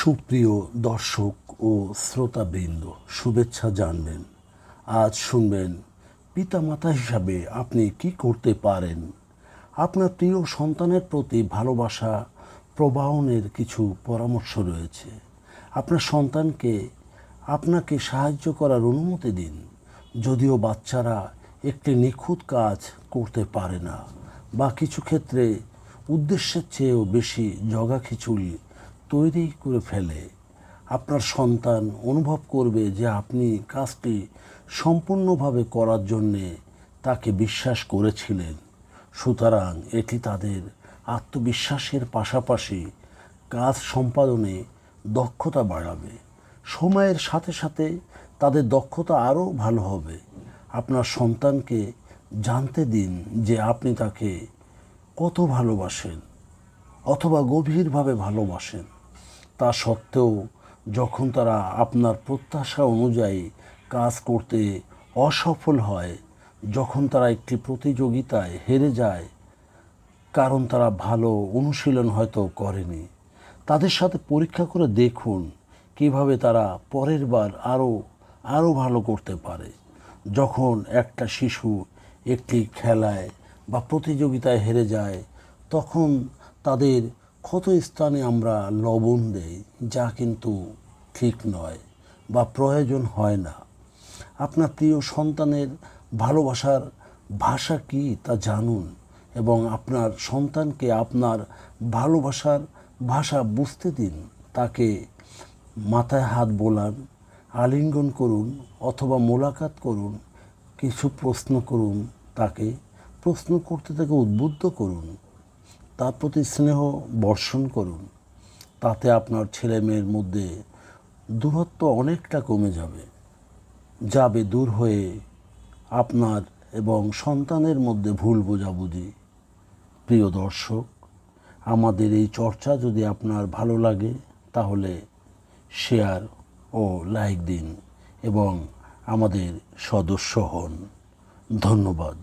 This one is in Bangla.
সুপ্রিয় দর্শক ও শ্রোতাবৃন্দ, শুভেচ্ছা জানবেন। আজ শুনবেন, পিতামাতা হিসাবে আপনি কি করতে পারেন? আপনার প্রিয় সন্তানের প্রতি ভালোবাসা, প্রবাহনের কিছু পরামর্শ রয়েছে। আপনার সন্তানকে আপনাকে সাহায্য করার অনুমতি দিন। যদিও বাচ্চারা একটি নিখুঁত কাজ করতে পারে না, বা কিছু ক্ষেত্রে উদ্দেশ্যের চেয়েও বেশি জগা খিচুড়ি তৈরি করে ফেলে আপনার সন্তান অনুভব করবে যে আপনি কাজটি সম্পূর্ণভাবে করার জন্যে তাকে বিশ্বাস করেছিলেন। সুতরাং এটি তাদের আত্মবিশ্বাসের পাশাপাশি কাজ সম্পাদনে দক্ষতা বাড়াবে। সময়ের সাথে সাথে তাদের দক্ষতা আরও ভালো হবে। আপনার সন্তানকে জানতে দিন যে আপনি তাকে কত ভালোবাসেন অথবা গভীরভাবে ভালোবাসেন। তা সত্ত্বেও যখন তারা আপনার প্রত্যাশা অনুযায়ী কাজ করতে অসফল হয়, যখন তারা একটি প্রতিযোগিতায় হেরে যায়, কারণ তারা ভালো অনুশীলন হয়তো করেনি। তাদের সাথে পরীক্ষা করে দেখুন কীভাবে তারা পরের বার আরও আরও ভালো করতে পারে। যখন একটা শিশু একটি খেলায় বা প্রতিযোগিতায় হেরে যায়, তখন তাদের ক্ষত স্থানে আমরা লবণ দেই যা কিন্তু ঠিক নয় বা প্রয়োজন হয় না? আপনার প্রিয় সন্তানের ভালোবাসার ভাষা কি তা জানুন এবং আপনার সন্তানকে আপনার ভালোবাসার ভাষা বুঝতে দিন। তাকে মাথায় হাত বোলান, আলিঙ্গন করুন অথবা মোলাকাত করুন, কিছু প্রশ্ন করুন, তাকে প্রশ্ন করতে তাকে উদ্বুদ্ধ করুন। তার প্রতি স্নেহ বর্ষণ করুন। তাতে আপনার ছেলে মেয়ের মধ্যে দূরত্ব অনেকটা কমে যাবে। যাবে দূর হয়ে আপনার এবং সন্তানের মধ্যে ভুল বোঝাবুঝি। প্রিয় দর্শক, আমাদের এই চর্চা যদি আপনার ভালো লাগে, তাহলে শেয়ার ও লাইক দিন এবং আমাদের সদস্য হন। ধন্যবাদ।